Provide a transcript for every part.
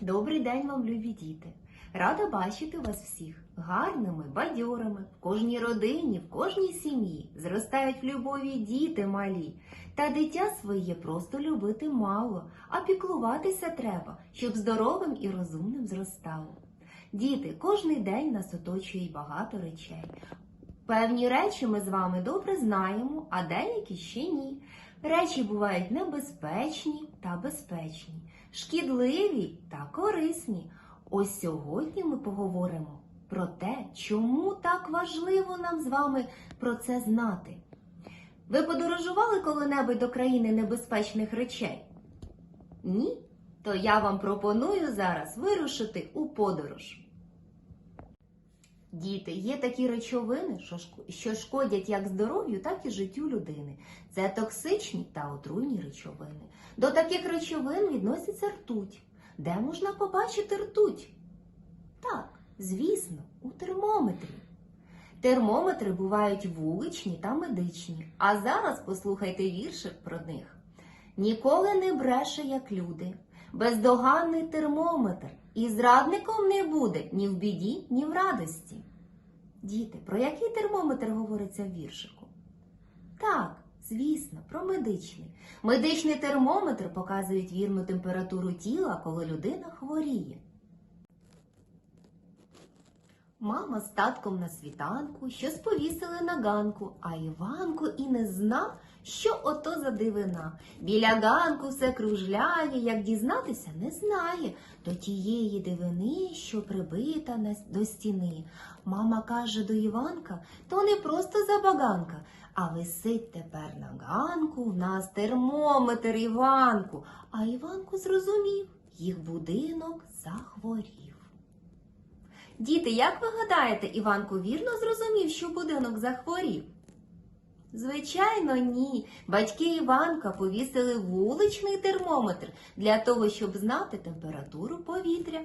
Добрий день вам, любі діти! Рада бачити вас всіх гарними, бадьорими, в кожній родині, в кожній сім'ї зростають в любові діти малі. Та дитя своє просто любити мало, а піклуватися треба, щоб здоровим і розумним зростало. Діти, кожний день нас оточує багато речей. Певні речі ми з вами добре знаємо, а деякі ще ні. Речі бувають небезпечні та безпечні, шкідливі та корисні. Ось сьогодні ми поговоримо про те, чому так важливо нам з вами про це знати. Ви подорожували коли-небудь до країни небезпечних речей? Ні? То я вам пропоную зараз вирушити у подорож. Діти, є такі речовини, що шкодять як здоров'ю, так і життю людини. Це токсичні та отруйні речовини. До таких речовин відноситься ртуть. Де можна побачити ртуть? Так, звісно, у термометрі. Термометри бувають вуличні та медичні. А зараз послухайте віршик про них. Ніколи не бреше, як люди, бездоганний термометр, і зрадником не буде ні в біді, ні в радості. Діти, про який термометр говориться в віршику? Так, звісно, про медичний. Медичний термометр показує вірну температуру тіла, коли людина хворіє. Мама з татком на світанку щось повісили на ганку, а Іванко і не знав, що ото за дивина. Біля ганку все кружляє, як дізнатися, не знає до тієї дивини, що прибита до стіни. Мама каже до Іванка, то не просто забаганка, а висить тепер на ганку в нас термометр Іванку. А Іванку зрозумів, їх будинок захворів. Діти, як ви гадаєте, Іванко вірно зрозумів, що будинок захворів? Звичайно, ні. Батьки Іванка повісили вуличний термометр для того, щоб знати температуру повітря.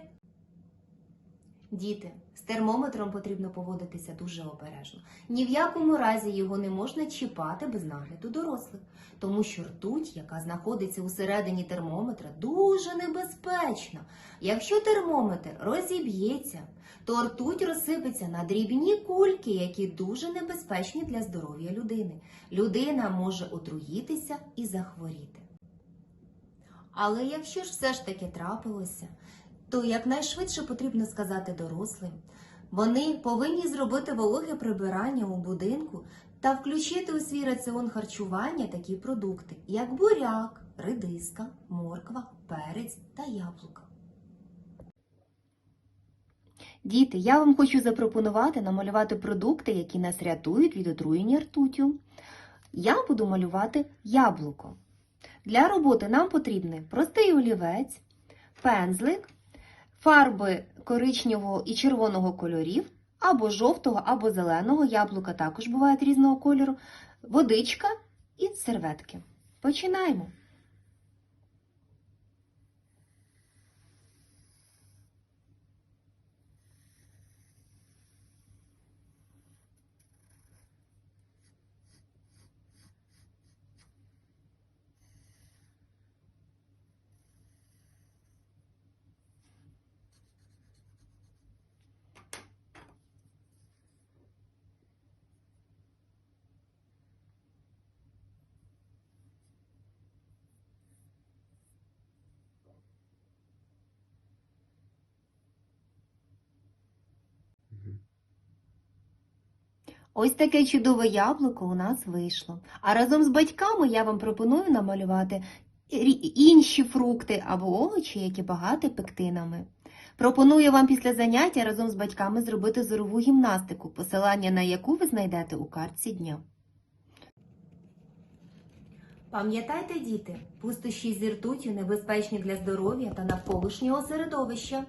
Діти, з термометром потрібно поводитися дуже обережно. Ні в якому разі його не можна чіпати без нагляду дорослих, тому що ртуть, яка знаходиться усередині термометра, дуже небезпечна. Якщо термометр розіб'ється, то ртуть розсипеться на дрібні кульки, які дуже небезпечні для здоров'я людини. Людина може отруїтися і захворіти. Але якщо ж все ж таки трапилося, то якнайшвидше потрібно сказати дорослим. Вони повинні зробити вологе прибирання у будинку та включити у свій раціон харчування такі продукти, як буряк, редиска, морква, перець та яблука. Діти, я вам хочу запропонувати намалювати продукти, які нас рятують від отруєння ртутю. Я буду малювати яблуко. Для роботи нам потрібний простий олівець, пензлик, фарби коричневого і червоного кольорів, або жовтого, або зеленого. Яблука також бувають різного кольору, водичка і серветки. Починаємо. Ось таке чудове яблуко у нас вийшло. А разом з батьками я вам пропоную намалювати інші фрукти або овочі, які багаті пектинами. Пропоную вам після заняття разом з батьками зробити зорову гімнастику, посилання на яку ви знайдете у картці дня. Пам'ятайте, діти, пустощі зі ртуттю небезпечні для здоров'я та навколишнього середовища.